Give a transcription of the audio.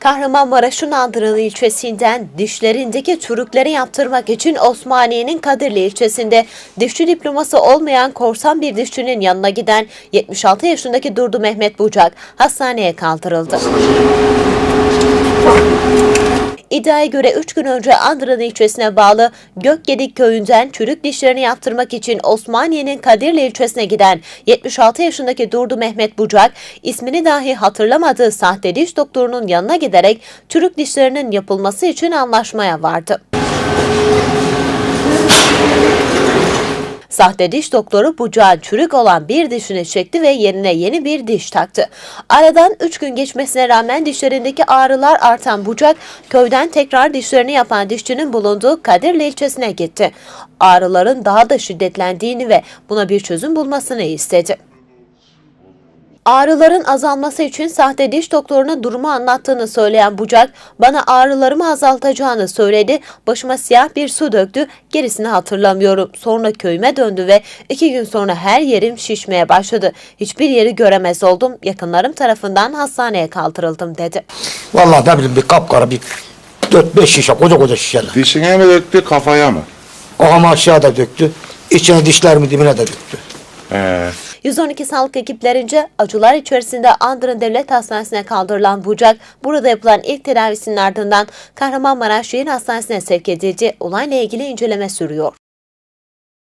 Kahramanmaraş'ın Andıralı ilçesinden dişlerindeki çürükleri yaptırmak için Osmaniye'nin Kadirli ilçesinde dişçi diploması olmayan korsan bir dişçinin yanına giden 76 yaşındaki Durdu Mehmet Bucak hastaneye kaldırıldı. İddiaya göre 3 gün önce Andıralı ilçesine bağlı Gökgedik köyünden çürük dişlerini yaptırmak için Osmaniye'nin Kadirli ilçesine giden 76 yaşındaki Durdu Mehmet Bucak, ismini dahi hatırlamadığı sahte diş doktorunun yanına giderek çürük dişlerinin yapılması için anlaşmaya vardı. Sahte diş doktoru bucağın çürük olan bir dişini çekti ve yerine yeni bir diş taktı. Aradan 3 gün geçmesine rağmen dişlerindeki ağrılar artan bucak köyden tekrar dişlerini yapan dişçinin bulunduğu Kadirli ilçesine gitti. Ağrıların daha da şiddetlendiğini ve buna bir çözüm bulmasını istedi. Ağrıların azalması için sahte diş doktoruna durumu anlattığını söyleyen Bucak, bana ağrılarımı azaltacağını söyledi, başıma siyah bir su döktü, gerisini hatırlamıyorum. Sonra köyüme döndü ve iki gün sonra her yerim şişmeye başladı. Hiçbir yeri göremez oldum, yakınlarım tarafından hastaneye kaldırıldım dedi. Vallahi ne bileyim bir kapkara bir 4-5 şişe koca koca şişeler. Dişine mi döktü kafaya mı? Kafama aşağıda döktü. İçine dişlerimi dibine de döktü. He. 112 sağlık ekiplerince acılar içerisinde Andırın Devlet Hastanesi'ne kaldırılan Bucak, burada yapılan ilk tedavisinin ardından Kahramanmaraş Şehir Hastanesi'ne sevk edildi. Olayla ilgili inceleme sürüyor.